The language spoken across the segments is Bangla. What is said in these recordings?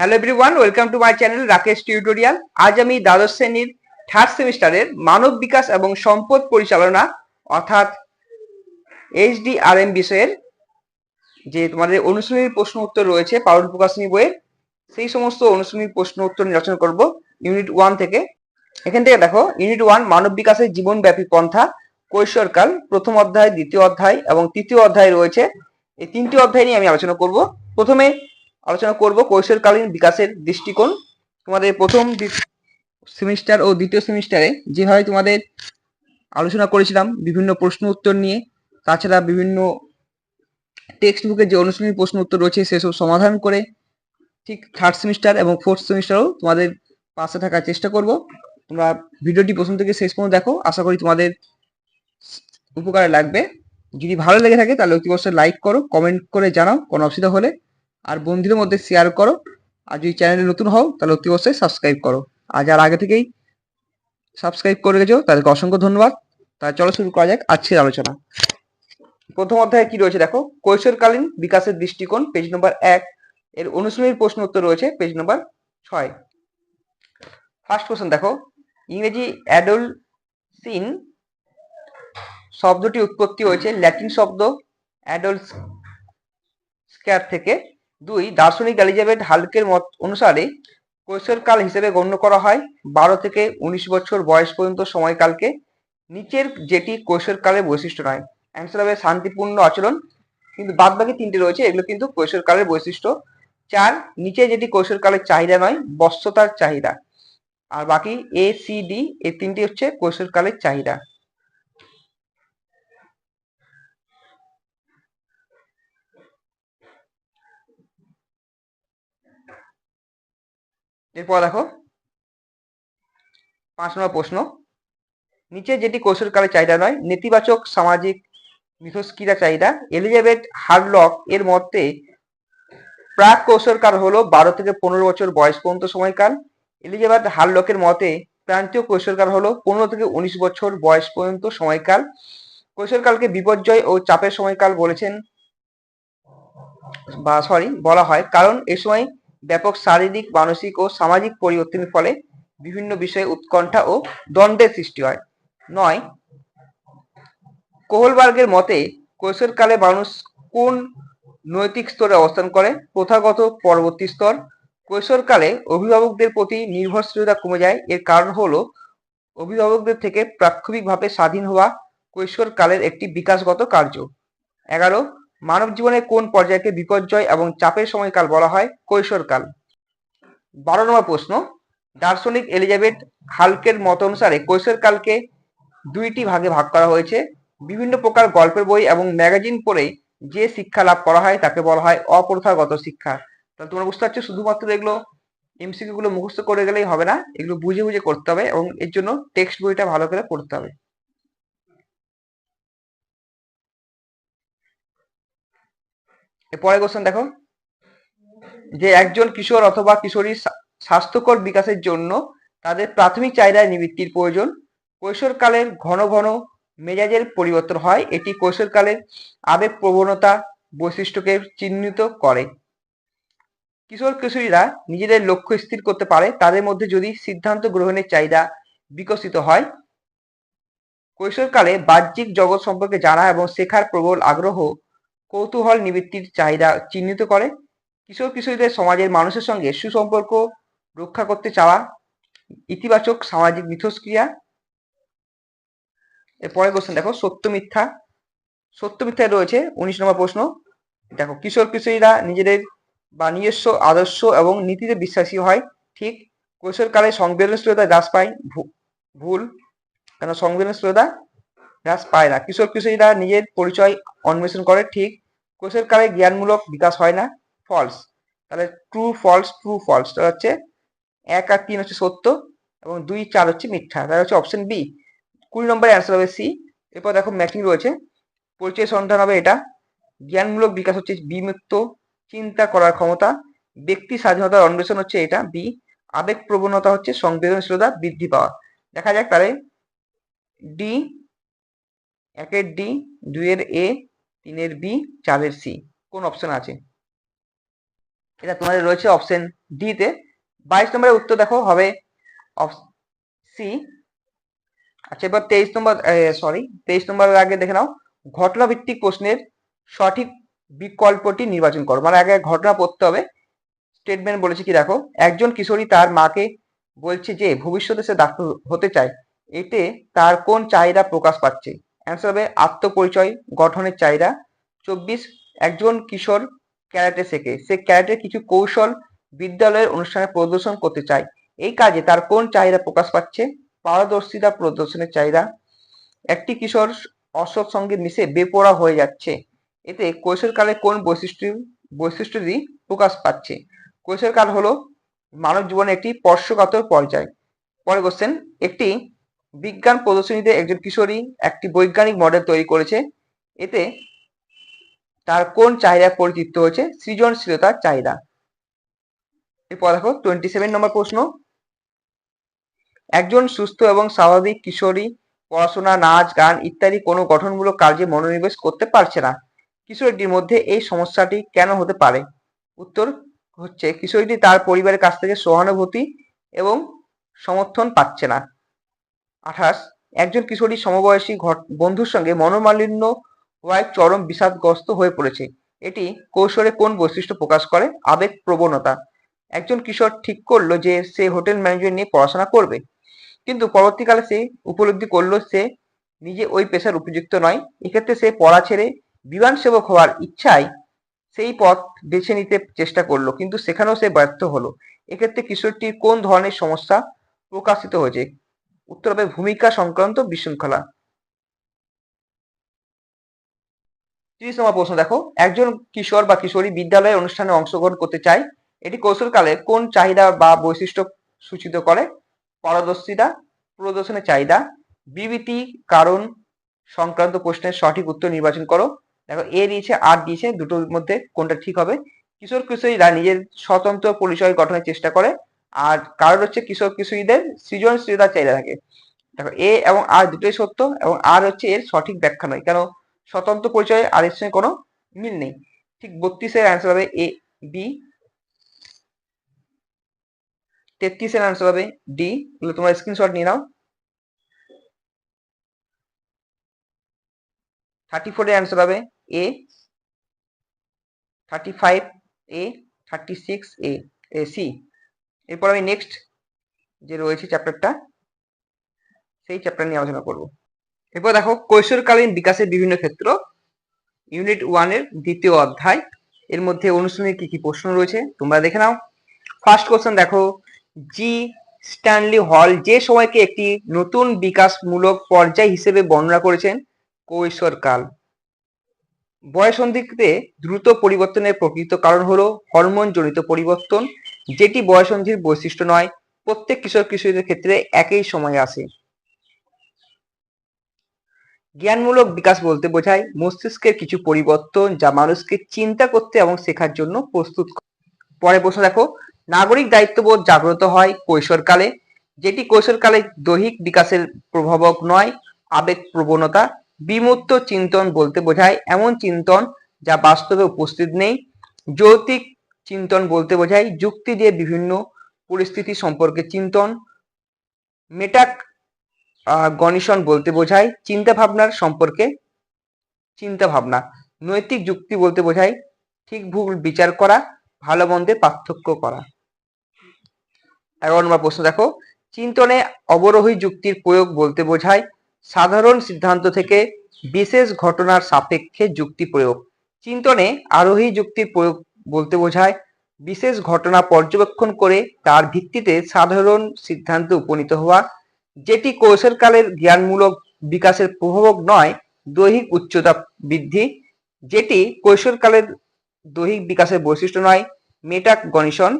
Hello everyone welcome to my channel Rakesh tutorial আজ আমি দ্বাদশ শ্রেণির থার্ড সেমিস্টারের মানব বিকাশ এবং সম্পদ পরিচালনা, অর্থাৎ এইচডিআরএম বিষয়ের যে তোমাদের অনুশীলনীর প্রশ্ন উত্তর রয়েছে পাউল প্রকাশনী বইয়ের, সেই সমস্ত অনুশীলনীর প্রশ্ন উত্তর নির্বাচন করব ইউনিট ওয়ান থেকে। এখান থেকে দেখো ইউনিট ওয়ান মানব বিকাশের জীবনব্যাপী পন্থা কৈশোরকাল প্রথম অধ্যায়, দ্বিতীয় অধ্যায় এবং তৃতীয় অধ্যায় রয়েছে। এই তিনটি অধ্যায় নিয়ে আমি আলোচনা করব। প্রথমে আলোচনা করব কৈশোরকালীন বিকাশের দৃষ্টিকোণ। তোমাদের প্রথম সেমিস্টার ও দ্বিতীয় সেমিস্টারে যেভাবে তোমাদের আলোচনা করেছিলাম, বিভিন্ন প্রশ্ন উত্তর নিয়ে, তাছাড়া বিভিন্ন টেক্সট বুকের যে অনুশীলনী প্রশ্ন উত্তর রয়েছে, সেসব সমাধান করে ঠিক থার্ড সেমিস্টার এবং ফোর্থ সেমিস্টারও তোমাদের পাশে থাকার চেষ্টা করব। তোমরা ভিডিওটি প্রথম থেকে শেষ পর্যন্ত দেখো। আশা করি তোমাদের উপকারে লাগবে। যদি ভালো লেগে থাকে তাহলে অতি অবশ্যই লাইক করো কমেন্ট করে জানাও, কোনো অসুবিধা হলে। আর বন্ধুদের মধ্যে শেয়ার করো। আর যদি চ্যানেলে নতুন হও, তাহলে অতি অবশ্যই সাবস্ক্রাইব করো। আর যারা আগে থেকেই সাবস্ক্রাইব করে গেছো তাদেরকে অসংখ্য ধন্যবাদ। তাহলে চলো শুরু করা যাক আজকের আলোচনা। প্রথম অধ্যায়ে কি রয়েছে দেখো? কৈশোরকালীন বিকাশের দৃষ্টিকোণ পেজ নম্বর এক। এর অনুশীলনীর প্রশ্ন উত্তর রয়েছে পেজ নম্বর ছয়। ফার্স্ট কোশ্চেন দেখো। ইংরেজি অ্যাডোলসিন শব্দটি উৎপত্তি হয়েছে ল্যাটিন শব্দ অ্যাডোলস স্ক্যার থেকে। দুই, দার্শনিক এলিজাবেথ হালকের মত অনুসারে কৈশোরকাল হিসেবে গণ্য করা হয় বারো থেকে উনিশ বছর বয়স পর্যন্ত সময়কালকে। নিচের যেটি কৈশোরকালের বৈশিষ্ট্য নয়। অ্যান্সার হবে শান্তিপূর্ণ আচরণ। কিন্তু বাদ বাকি তিনটে রয়েছে, এগুলো কিন্তু কৈশোরকালের বৈশিষ্ট্য। চার, নিচে যেটি কৈশোরকালের চাহিদা নয় বস্ত্রতার চাহিদা। আর বাকি এ সি ডি এই তিনটি হচ্ছে কৈশোরকালের চাহিদা। এরপর দেখো, পাঁচ নম্বর প্রশ্ন। নিচে যেটি কৈশোরকালের চাহিদা নয়, নেতিবাচক, সামাজিক, মিথস্ক্রিয়া চাহিদা। এলিজাবেথ হার্ডলক এর মতে, প্রাক কৈশোরকাল হলো বারো থেকে পনেরো বছর বয়স পর্যন্ত সময়কাল। এলিজাবেথ হার্ডলকের মতে, প্রান্তীয় কৈশোরকাল হলো পনেরো থেকে উনিশ বছর বয়স পর্যন্ত সময়কাল। কৈশোরকালকে বিপর্যয় ও চাপের সময়কাল বলেছেন, বা সরি বলা হয়। কারণ এ সময় ব্যাপক শারীরিক, মানসিক ও সামাজিক পরিবর্তনের ফলে বিভিন্ন বিষয়ে উৎকণ্ঠা ও দ্বন্দ্বের সৃষ্টি হয়। নয়, কোহলবার্গের মতে কৈশোরকালে মানুষ কোন নৈতিক স্তরে অবস্থান করে? প্রথাগত পরবর্তী স্তর, কৈশোরকালে অভিভাবকদের প্রতি নির্ভরশীলতা কমে যায়। এর কারণ হলো অভিভাবকদের থেকে প্রাক্ষবিকভাবে স্বাধীন হওয়া কৈশোরকালের একটি বিকাশগত কার্য। এগারো মানব জীবনের কোন পর্যায়কে বিপর্যয় এবং চাপের সময়কাল বলা হয়? কৈশোরকাল। বারো নম্বর প্রশ্ন, দার্শনিক এলিজাবেথ হালকের মত অনুসারে কৈশোরকালকে দুইটি ভাগে ভাগ করা হয়েছে। বিভিন্ন প্রকার গল্পের বই এবং ম্যাগাজিন পড়ে যে শিক্ষা লাভ করা হয় তাকে বলা হয় অপ্রথাগত শিক্ষা। তাহলে তোমরা বুঝতে পারছ, শুধুমাত্র এগুলো এমসিকিউ গুলো মুখস্থ করে গেলেই হবে না, এগুলো বুঝে বুঝে করতে হবে এবং এর জন্য টেক্সট বইটা ভালো করে পড়তে হবে। পরের কোশ্চেন দেখো। যে একজন কিশোর অথবা কিশোরীর স্বাস্থ্যকর বিকাশের জন্য তাদের প্রাথমিক চাহিদায় নিবৃত্তির প্রয়োজন। কৈশোরকালের ঘন ঘন মেজাজের পরিবর্তন হয়। এটি কৈশোরকালের আবেগ প্রবণতা বৈশিষ্ট্যকে চিহ্নিত করে। কিশোর কিশোরীরা নিজেদের লক্ষ্য স্থির করতে পারে। তাদের মধ্যে যদি সিদ্ধান্ত গ্রহণের চাহিদা বিকশিত হয়, কৈশোরকালে বাহ্যিক জগৎ সম্পর্কে জানা এবং শেখার প্রবল আগ্রহ কৌতূহল নিবৃত্তির চাহিদা চিহ্নিত করে। কিশোর কিশোরীদের সমাজের মানুষের সঙ্গে সুসম্পর্ক রক্ষা করতে চাওয়া, ইতিবাচক সামাজিক মিথস্ক্রিয়া। এরপরে কোশ্চেন দেখো, সত্য মিথ্যা। সত্য মিথ্যায় রয়েছে উনিশ নম্বর প্রশ্ন। দেখো, কিশোর কিশোরীরা নিজেদের বা নিজস্ব আদর্শ এবং নীতিতে বিশ্বাসী হয়, ঠিক? কৈশোরকালে সংবেদনশীলতা হ্রাস পায় ভুল। কেন? সংবেদনশীলতা হ্রাস পায় না। কিশোর কিশোরীরা নিজের পরিচয় অন্বেষণ করে, ঠিক? কৈশোরকালে জ্ঞানমূলক বিকাশ হয় না ফলস তাহলে ট্রু ফলস ট্রু ফলস তাহলে হচ্ছে এক আর তিন হচ্ছে সত্য এবং দুই, চার হচ্ছে মিথ্যা। তাহলে হচ্ছে অপশন বি কুড়ি নম্বরে অ্যান্সার হবে সি এরপর দেখো ম্যাচিং রয়েছে। পরিচয় সন্ধান হবে এটা। জ্ঞানমূলক বিকাশ হচ্ছে বিমুক্ত চিন্তা করার ক্ষমতা। ব্যক্তি স্বাধীনতার অন্বেষণ হচ্ছে এটা বি আবেগ প্রবণতা হচ্ছে সংবেদনশীলতা বৃদ্ধি পাওয়া। দেখা যাক তাহলে ডি একের ডি দুইয়ের এ তিনের বি, চারের সি। কোন অপশন আছে? এটা তোমাদের রয়েছে অপশন ডি তে। বাইশ নম্বরের উত্তর দেখো, হবে সি আচ্ছা এবার তেইশ নম্বর সরি তেইশ নম্বরের আগে দেখে নাও। ঘটনা ভিত্তিক প্রশ্নের সঠিক বিকল্পটি নির্বাচন করো। মানে আগে ঘটনা পড়তে হবে। স্টেটমেন্ট বলেছে কি দেখো, একজন কিশোরী তার মাকে বলছে যে, ভবিষ্যতে সে ডাক্তার হতে চায়। এতে তার কোন চাহিদা প্রকাশ পাচ্ছে? অ্যান্সার হবে আত্মপরিচয় গঠনের চাহিদা। চব্বিশ, একজন কিশোর ক্যারাটে শেখে। সে ক্যারাটের কিছু কৌশল বিদ্যালয়ের অনুষ্ঠানে প্রদর্শন করতে চায়। এই কাজে তার কোন চাহিদা প্রকাশ পাচ্ছে? পারদর্শিতা প্রদর্শনের চাহিদা। একটি কিশোর অসৎ সঙ্গে মিশে বেপরা হয়ে যাচ্ছে। এতে কৈশোরকালে কোন বৈশিষ্ট্য, বৈশিষ্ট্যটি প্রকাশ পাচ্ছে? কৈশোরকাল হলো মানব জীবনে একটি স্পর্শকাতর পর্যায়। পরে কোশ্চেন একটি বিজ্ঞান প্রদর্শনীতে একজন কিশোরী একটি বৈজ্ঞানিক মডেল তৈরি করেছে। এতে তার কোন চাহিদা পরিচিত হয়েছে? সৃজনশীলতার চাহিদা। এরপর দেখো টোয়েন্টি সেভেন নম্বর প্রশ্ন। একজন সুস্থ এবং স্বাভাবিক কিশোরী পড়াশোনা, নাচ, গান ইত্যাদি কোনো গঠনমূলক কার্যে মনোনিবেশ করতে পারছে না। কিশোরীটির মধ্যে এই সমস্যাটি কেন হতে পারে? উত্তর হচ্ছে, কিশোরীটি তার পরিবারের কাছ থেকে সহানুভূতি এবং সমর্থন পাচ্ছে না। আঠাশ, একজন কিশোরী সমবয়সী বন্ধুর সঙ্গে মনোমালিন্য হওয়ায় চরম বিষাদগ্রস্ত হয়ে পড়েছে। এটি কৌশলে কোন বৈশিষ্ট্য প্রকাশ করে? আবেগ প্রবণতা। একজন কিশোর ঠিক করল যে সে হোটেল ম্যানেজমেন্ট নিয়ে পড়াশোনা করবে, কিন্তু পরবর্তীকালে সে উপলব্ধি করল সে নিজে ওই পেশার উপযুক্ত নয়। এক্ষেত্রে সে পড়া ছেড়ে বিমান সেবক হওয়ার ইচ্ছায় সেই পথ বেছে নিতে চেষ্টা করল, কিন্তু সেখানেও সে ব্যর্থ হলো। এক্ষেত্রে কিশোরটির কোন ধরনের সমস্যা প্রকাশিত হয়েছে? উত্তর হবে ভূমিকা সংক্রান্ত বিশৃঙ্খলা। তিরিশ নম্বর প্রশ্ন, দেখো, একজন কিশোর বা কিশোরী বিদ্যালয়ের অনুষ্ঠানে অংশগ্রহণ করতে চায়, এটি কৌশলকালে কোন চাহিদা বা বৈশিষ্ট্য সূচিত করে? পারদর্শিতা, প্রদর্শনের চাহিদা, বিবৃতি, কারণ সংক্রান্ত প্রশ্নের সঠিক উত্তর নির্বাচন করো। দেখো, এ দিয়েছে, আর দিয়েছে, দুটোর মধ্যে কোনটা ঠিক হবে? কিশোর কিশোরীরা নিজের স্বতন্ত্র পরিচয় গঠনের চেষ্টা করে আর কারণ হচ্ছে কিশোর কিশোরীদের সৃজনশীলতার চাহিদা থাকে। দেখো, এ এবং আর দুটোই সত্য এবং আর হচ্ছে এর সঠিক ব্যাখ্যা নয়। কেন? স্বতন্ত্র পরিচয় আর এর সঙ্গে কোনো মিল নেই। ঠিক বত্রিশের অ্যান্সার হবে এ বি তেত্রিশের অ্যান্সার হবে ডি তোমার স্ক্রিনশট নিয়ে নাও। থার্টি ফোরের অ্যান্সার হবে A thirty five A thirty six A C এরপর আমি নেক্সট যে রয়েছে চ্যাপ্টারটা সেই চ্যাপ্টার নিয়ে আলোচনা করব। এরপর দেখো, কৈশোরকালীন বিকাশের বিভিন্ন ক্ষেত্র ইউনিট ওয়ানের দ্বিতীয় অধ্যায়, এর মধ্যে অনুষ্ঠানের কি কি প্রশ্ন রয়েছে, তোমরা দেখে নাও। ফার্স্ট কোশ্চেন দেখো জি স্ট্যানলি হল যে সময়কে একটি নতুন বিকাশমূলক পর্যায় হিসেবে বর্ণনা করেছেন, কৈশোরকাল। বয়সন্ধিতে দ্রুত পরিবর্তনের প্রকৃত কারণ হলো হরমোন জনিত পরিবর্তন যেটি বয়সন্ধির বৈশিষ্ট্য নয়, প্রত্যেক কিশোর কিশোরীদের ক্ষেত্রে একই সময়ে আসে জ্ঞানমূলক বিকাশ বলতে বোঝায় মস্তিষ্কের কিছু পরিবর্তন যা মানুষকে চিন্তা করতে এবং শেখার জন্য প্রস্তুত পরে প্রশ্ন দেখো, নাগরিক দায়িত্ববোধ জাগ্রত হয় কৈশোরকালে, যেটি কৈশোরকালে দৈহিক বিকাশের প্রভাবক নয়, আবেগ প্রবণতা, বিমূর্ত চিন্তন বলতে বোঝায় এমন চিন্তন যা বাস্তবে উপস্থিত নেই, যৌতিক চিন্তন বলতে বোঝায় যুক্তি দিয়ে বিভিন্ন পরিস্থিতি সম্পর্কে চিন্তন। মেটাক গণিসন বলতে বোঝায় চিন্তা ভাবনার সম্পর্কে চিন্তা ভাবনা নৈতিক যুক্তি বলতে বোঝায় ঠিক ভুল বিচার করা, ভালো মন্দের পার্থক্য করা। এগারো নম্বর প্রশ্ন দেখো। চিন্তনে অবরোহী যুক্তির প্রয়োগ বলতে বোঝায় সাধারণ সিদ্ধান্ত থেকে বিশেষ ঘটনার সাপেক্ষে যুক্তি প্রয়োগ। চিন্তনে আরোহী যুক্তির প্রয়োগ বলতে বোঝায়, বিশেষ ঘটনা পর্যবেক্ষণ করে তার ভিত্তিতে সাধারণ সিদ্ধান্তে উপনীত হওয়া, যেটি কৌশলকালের জ্ঞানমূলক বিকাশের প্রভাবক নয়, দৈহিক উচ্চতা বৃদ্ধি, যেটি কৈশোরকালের দৈহিক বিকাশের বৈশিষ্ট্য নয় মেটাক গণিশন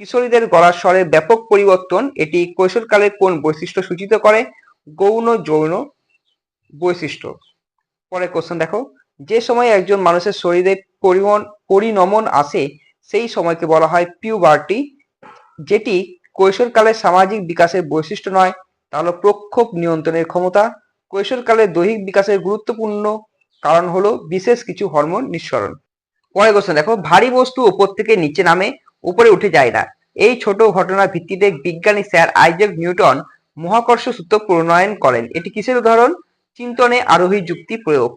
কিশোরীদের গলার স্বরের ব্যাপক পরিবর্তন, এটি কৈশোরকালের কোন বৈশিষ্ট্য সূচিত করে, গৌণ যৌন বৈশিষ্ট্য। পরে কোশ্চেন দেখো, যে সময় একজন মানুষের শরীরে পরিমন পরিণমন আসে, সেই সময়কে বলা হয় পিউবার্টি যেটি কৈশোরকালের সামাজিক বিকাশের বৈশিষ্ট্য নয় তাহলে প্রক্ষোভ নিয়ন্ত্রণের ক্ষমতা। কৈশোরকালের দৈহিক বিকাশের গুরুত্বপূর্ণ কারণ হলো বিশেষ কিছু হরমোন নিঃসরণ। পরে কোশ্চেন দেখো, ভারী বস্তু উপর থেকে নিচে নামে, উপরে উঠে যায় না। এই ছোট ঘটনার ভিত্তিতে বিজ্ঞানী স্যার আইজেক নিউটন মহাকর্ষ সূত্র প্রণয়ন করেন। এটি কিসের উদাহরণ? চিন্তনে আরোহী যুক্তি প্রয়োগ।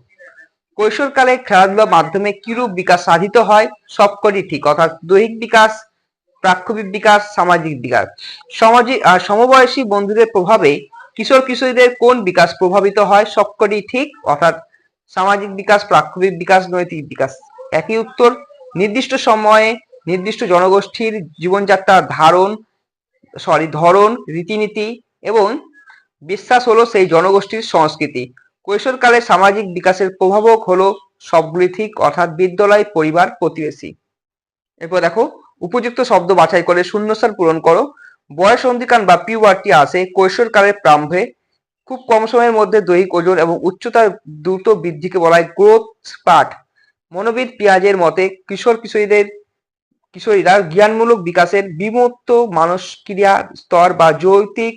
কৈশোরকালে খেলাধুলার মাধ্যমে কিরূপ বিকাশ সাধিত হয় সবকটি ঠিক অর্থাৎ দৈহিক বিকাশ প্রাক্ষবিক বিকাশ সামাজিক বিকাশ। সামাজিক আহ, সমবয়সী বন্ধুদের প্রভাবে কিশোর কিশোরীদের কোন বিকাশ প্রভাবিত হয় সবকটি ঠিক অর্থাৎ সামাজিক বিকাশ প্রাক্ষবিক বিকাশ নৈতিক বিকাশ। একই উত্তর নির্দিষ্ট সময়ে নির্দিষ্ট জনগোষ্ঠীর জীবনযাত্রার ধারণ সরি ধরন রীতিনীতি এবং বিশ্বাস হলো সেই জনগোষ্ঠীর সংস্কৃতি। কৈশোরকালে সামাজিক বিকাশের প্রভাবক হলো সবগুলি ঠিক, অর্থাৎ বিদ্যালয়, পরিবার, প্রতিবেশী। এরপর দেখো, উপযুক্ত শব্দ বাছাই করে শূন্যস্থান পূরণ করো। বয়স অন্ধিকান বা পিউবারটি আসে কৈশোরকালের প্রারম্ভে। খুব কম সময়ের মধ্যে দৈহিক ওজন এবং উচ্চতার দ্রুত বৃদ্ধিকে বলা হয় গ্রোথ স্পার্ট মনোবিদ পেঁয়াজের মতে, কিশোর কিশোরীদের, কিশোরীরা জ্ঞানমূলক বিকাশের বিমূর্ত মানসক্রিয়া স্তর বা যৌক্তিক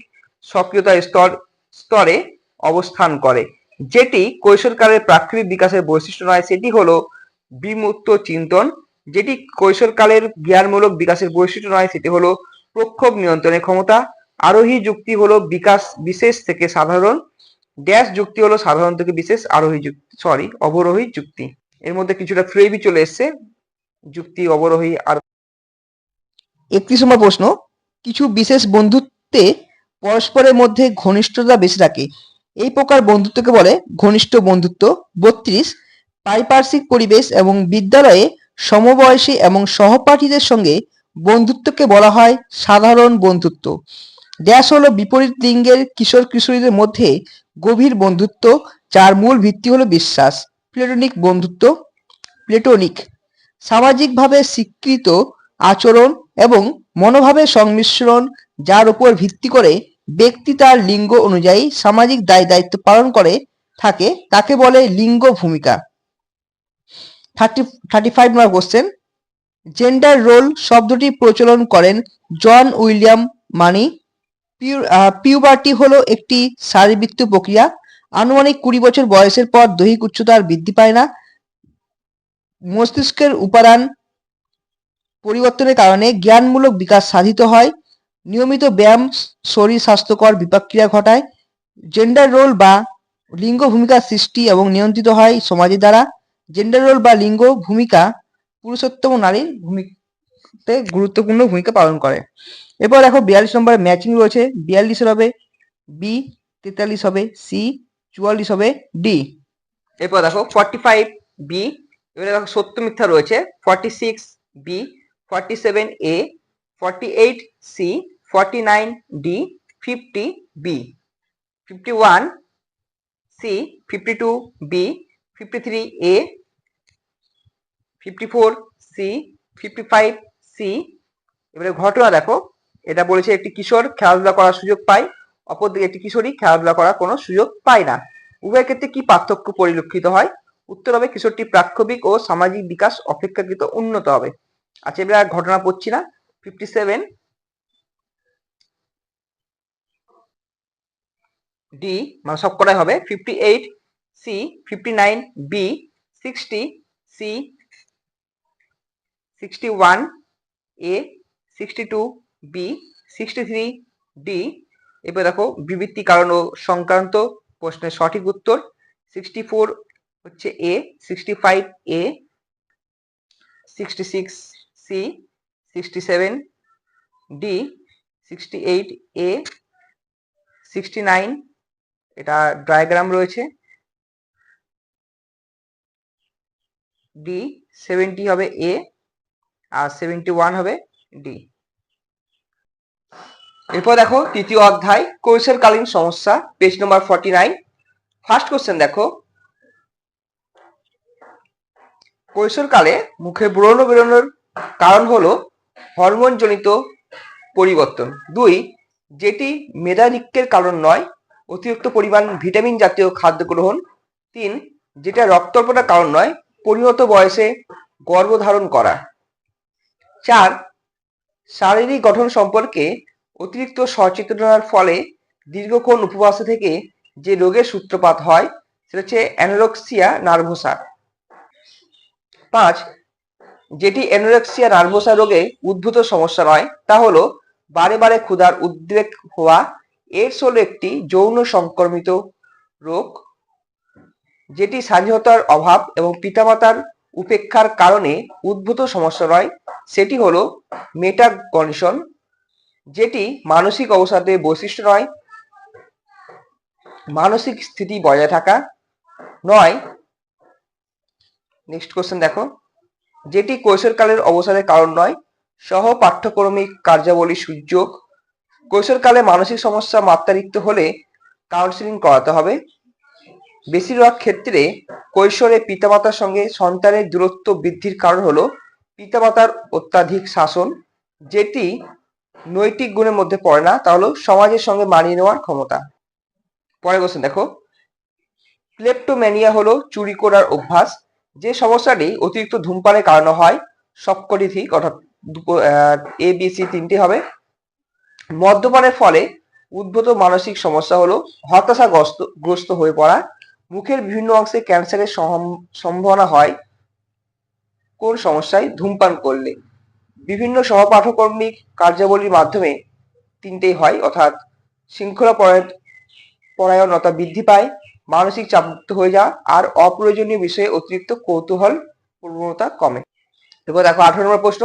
সক্রিয়তা স্তর, স্তরে অবস্থান করে। যেটি কৈশোরকালের প্রাকৃতিক বিকাশের বৈশিষ্ট্য নয়, সেটি হলো বিমূর্ত চিন্তন। যেটি কৈশোরকালের জ্ঞানমূলক বিকাশের বৈশিষ্ট্য নয়, সেটি হলো প্রক্ষোভ নিয়ন্ত্রণের ক্ষমতা। আরোহী যুক্তি হলো বিকাশ বিশেষ থেকে সাধারণ। ড্যাশ যুক্তি হলো সাধারণ থেকে বিশেষ আরোহী যুক্তি সরি অবরোহী যুক্তি। এর মধ্যে কিছুটা ফ্রেবি চলে এসছে, যুক্তি, অবরোহী আর একত্রিশ নম্বর প্রশ্ন, কিছু বিশেষ বন্ধুত্বে পরস্পরের মধ্যে ঘনিষ্ঠতা বেশি থাকে। এই প্রকার বন্ধুত্বকে বলে ঘনিষ্ঠ বন্ধুত্ব, বত্রিশ, পারিপার্শ্বিক পরিবেশ এবং বিদ্যালয়ে সমবয়সী এবং সহপাঠীদের সঙ্গে বন্ধুত্বকে বলা হয় সাধারণ বন্ধুত্ব। ড্যাশ হলো বিপরীত লিঙ্গের কিশোর কিশোরীদের মধ্যে গভীর বন্ধুত্ব, যার মূল ভিত্তি হলো বিশ্বাস, প্লেটোনিক বন্ধুত্ব, প্লেটোনিক, সামাজিকভাবে স্বীকৃত আচরণ এবং মনোভাবের সংমিশ্রণ, যার উপর ভিত্তি করে ব্যক্তি তার লিঙ্গ অনুযায়ী সামাজিক দায় দায়িত্ব পালন করে, থাকে, তাকে বলে লিঙ্গ ভূমিকা। Thirty thirty five number question gender role শব্দটি প্রচলন করেন জন উইলিয়াম মানি। পিউবার্টি হলো একটি শারীরবৃত্ত প্রক্রিয়া। আনুমানিক কুড়ি বছর বয়সের পর দৈহিক উচ্চতা আর বৃদ্ধি পায় না। মস্তিষ্কের উপাদান পরিবর্তনের কারণে জ্ঞানমূলক বিকাশ সাধিত হয়। নিয়মিত ব্যায়াম, শরীর স্বাস্থ্যকর বিপাকক্রিয়া ঘটায়। জেন্ডার রোল বা লিঙ্গ ভূমিকা সৃষ্টি এবং নিয়ন্ত্রিত হয় সমাজের দ্বারা। জেন্ডার রোল বা লিঙ্গ ভূমিকা পুরুষোত্তম নারীর ভূমিকাতে গুরুত্বপূর্ণ ভূমিকা পালন করে। এরপর দেখো বিয়াল্লিশ নম্বরে ম্যাচিং রয়েছে। বিয়াল্লিশের হবে বি তেতাল্লিশ হবে সি চুয়াল্লিশ হবে ডি এরপর দেখো ফর্টি ফাইভ বি এবারে দেখো সত্য মিথ্যা রয়েছে। Forty six B forty seven A forty eight C forty nine D fifty B fifty one C fifty two B fifty three A fifty four C fifty five C এবারে ঘটনা দেখো, এটা বলেছে একটি কিশোর খেলাধুলা করার সুযোগ পায়, অপরদিকে একটি কিশোরী খেলাধুলা করার কোনো সুযোগ পায় না। উভয়ের ক্ষেত্রে কি পার্থক্য পরিলক্ষিত হয়? উত্তর হবে, কিশোরটি প্রাক্ষবিক ও সামাজিক বিকাশ অপেক্ষাকৃত উন্নত হবে। আচ্ছা এবার ঘটনা পড়ছি না। ফিফটি সেভেন ডি মানে সব কটাই হবে fifty eight C fifty nine B sixty C sixty one A sixty two B sixty three D এবার দেখো বিবৃতি কারণ ও সংক্রান্ত প্রশ্নের সঠিক উত্তর সিক্সটি ফোর হচ্ছে A sixty five A sixty six C sixty seven D sixty eight A sixty nine এটা ডায়াগ্রাম রয়েছে। ডি সেভেন্টি হবে এ আর সেভেন্টি ওয়ান হবে ডি এরপর দেখো তৃতীয় অধ্যায় কৈশোরকালীন সমস্যা page number forty nine first question দেখো। কৈশোরকালে মুখে ব্রণ বেরোনোর কারণ হলো হরমোন জনিত পরিবর্তন। দুই, যেটি মেধাধিক্যের কারণ নয়, অতিরিক্ত পরিমাণ ভিটামিন জাতীয় খাদ্য গ্রহণ। তিন, যেটা রক্তল্পতার কারণ নয়, পরিণত বয়সে গর্ভধারণ করা। চার, শারীরিক গঠন সম্পর্কে অতিরিক্ত সচেতনতার ফলে দীর্ঘক্ষণ উপবাসে থেকে যে রোগের সূত্রপাত হয়, সেটা হচ্ছে অ্যানোরক্সিয়া নার্ভোসা। পাঁচ যেটি অ্যানোরেক্সিয়া নার্ভোসা রোগে উদ্ভূত সমস্যা নয়, তা হলো বারে বারে ক্ষুধার উদ্বেগ হওয়া। এডস হলো একটি যৌন সংক্রমিত রোগ, যেটি স্বাধীনতার অভাব এবং পিতামাতার উপেক্ষার কারণে উদ্ভূত সমস্যা নয়। সেটি হলো মেটা কন্ডিশন যেটি মানসিক অবসাদে বৈশিষ্ট্য নয়, মানসিক স্থিতি বজায় থাকা নয়। নেক্সট কোশ্চেন দেখো। যেটি কৈশোরকালের অবসাদের কারণ নয়, সহ পাঠ্যক্রমিক কার্যাবলী সুযোগ। কৈশোরকালে মানসিক সমস্যা মাত্রাতিরিক্ত হলে কাউন্সিলিং করাতে হবে। বেশিরভাগ ক্ষেত্রে কৈশোরে পিতামাতার সঙ্গে সন্তানের দূরত্ব বৃদ্ধির কারণ হলো পিতামাতার অত্যাধিক শাসন। যেটি নৈতিক গুণের মধ্যে পড়ে না, তা হলো সমাজের সঙ্গে মানিয়ে নেওয়ার ক্ষমতা। পরে কোশ্চেন দেখো। ক্লেপ্টোম্যানিয়া হলো চুরি করার অভ্যাস। যে সমস্যাটি অতিরিক্ত ধূমপানের কারণে হয়, সবকটি ঠিক, অর্থাৎ এ বি সি তিনটি হবে। মদ্যপানের ফলে উদ্ভূত মানসিক সমস্যা হলো হতাশাগ্রস্ত, গ্রস্ত হয়ে পড়া। মুখের বিভিন্ন অংশে ক্যান্সারের সম্ভাবনা হয় কোন সমস্যায় ধূমপান করলে। বিভিন্ন সহপাঠকর্মিক কার্যাবলীর মাধ্যমে তিনটেই হয়, অর্থাৎ শৃঙ্খলা পরায়ণতা বৃদ্ধি পায়। মানসিক চাপমুক্ত হয়ে যাওয়া আর অপ্রয়োজনীয় বিষয়ে অতিরিক্ত কৌতূহল, প্রবণতা কমে। এবার দেখো আঠারো নম্বর প্রশ্ন,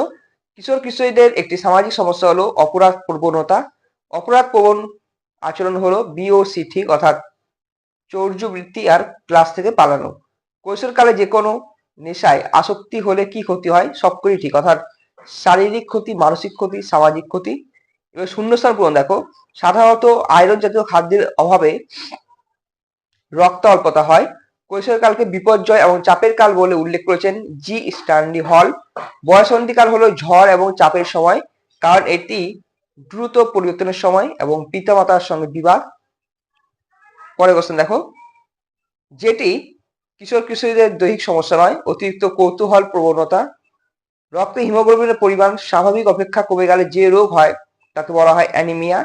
কিশোর কিশোরীদের একটি সামাজিক সমস্যা হলো অপরাধ প্রবণতা। অপরাধ প্রবণ আচরণ হলো বিওসি ঠিক অর্থাৎ চৌর্য বৃত্তি আর ক্লাস থেকে পালানো। কৈশোরকালে যে কোনো নেশায় আসক্তি হলে কি ক্ষতি হয়? সবকটি ঠিক, অর্থাৎ শারীরিক ক্ষতি, মানসিক ক্ষতি, সামাজিক ক্ষতি। এবার শূন্যস্থান পূরণ, দেখো। সাধারণত আয়রন জাতীয় খাদ্যের অভাবে রক্ত অল্পতা হয়। কৈশোরকালকে বিপর্যয় এবং চাপের কাল বলে উল্লেখ করেছেন জি স্ট্যানলি হল। বয়সন্ধিকাল হলো ঝড় এবং চাপের সময়, কারণ এটি দ্রুত পরিবর্তনের সময় এবং পিতামাতার সঙ্গে বিবাদ পরে কোশ্চেন দেখো। যেটি কিশোর কিশোরীদের দৈহিক সমস্যা নয়, অতিরিক্ত কৌতূহল, প্রবণতা, রক্তে হিমোগ্লোবিনের পরিমাণ স্বাভাবিক অপেক্ষা কমে গেলে যে রোগ হয়, তাকে বলা হয় অ্যানিমিয়া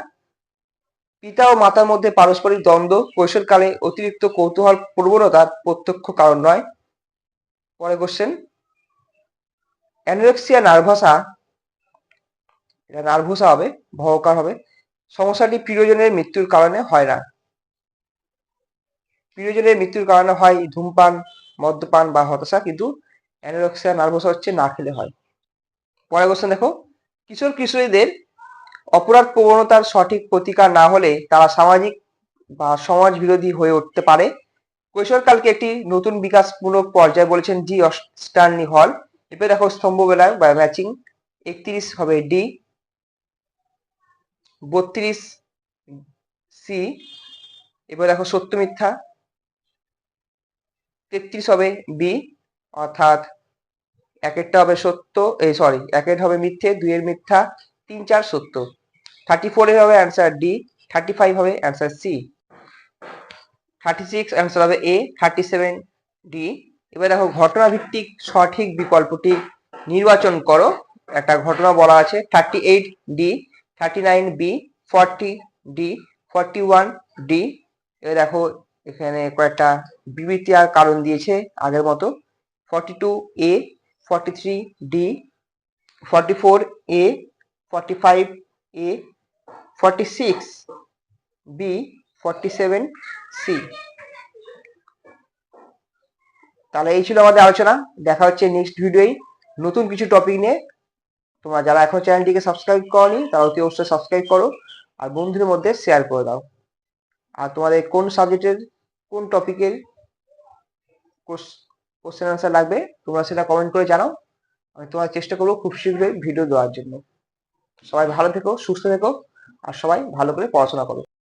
পিতা ও মাতার মধ্যে পারস্পরিক দ্বন্দ্ব, কৈশোরকালে অতিরিক্ত কৌতূহল প্রবণতার প্রত্যক্ষ কারণ নয়। পরে কোশ্চেন অ্যানোরেক্সিয়া নার্ভাসা এটা নার্ভোসা হবে, ভয়ঙ্কর হবে। সমস্যাটি প্রিয়জনের মৃত্যুর কারণে হয় না। প্রিয়জনের মৃত্যুর কারণে হয় ধূমপান, মদ্যপান বা হতাশা, কিন্তু অ্যানোরেক্সিয়া নার্ভোসা হচ্ছে না খেলে হয়। পরে কোশ্চেন দেখো। কিশোর কিশোরীদের অপরাধ প্রবণতার সঠিক প্রতিকার না হলে তারা সামাজিক বা সমাজ বিরোধী হয়ে উঠতে পারে। কৈশোরকালকে একটি নতুন বিকাশমূলক পর্যায়ে বলেছেন জি স্টার্নি হল। এরপরে দেখো স্তম্ভ বেলায় বা ম্যাচিং একত্রিশ হবে ডি, বত্রিশ সি এবার দেখো সত্য মিথ্যা, তেত্রিশ হবে বি, অর্থাৎ একেরটা হবে সত্য এই সরি একের হবে মিথ্যে, দুইয়ের মিথ্যা, তিন চার সত্য। থার্টি ফোরের হবে অ্যান্সার ডি থার্টি ফাইভ হবে answer C thirty six answer হবে এ থার্টি সেভেন ডি এবার দেখো ঘটনা ভিত্তিক সঠিক বিকল্পটি নির্বাচন করো। একটা ঘটনা বলা আছে thirty eight D thirty nine B forty D forty one D এবার দেখো এখানে কয়েকটা বিবৃতি আর কারণ দিয়েছে আগের মতো। Forty two A forty three D forty four A forty five A forty six B forty seven C তাহলে এই ছিল আমাদের আলোচনা। দেখা হচ্ছে নেক্সট ভিডিওই নতুন কিছু টপিক নিয়ে। তোমরা যারা এখনও চ্যানেলটিকে সাবস্ক্রাইব করনি, তারা অতি অবশ্যই সাবস্ক্রাইব করো। আর বন্ধুদের মধ্যে শেয়ার করে দাও। আর তোমাদের কোন সাবজেক্টের কোন টপিকের কোশ্চেন আনসার লাগবে, তোমরা সেটা কমেন্ট করে জানাও। আমি তোমার চেষ্টা করব খুব শীঘ্রই ভিডিও দেওয়ার জন্য। সবাই ভালো থেকো, সুস্থ থেকো। আর সবাই ভালো করে পড়াশোনা করো।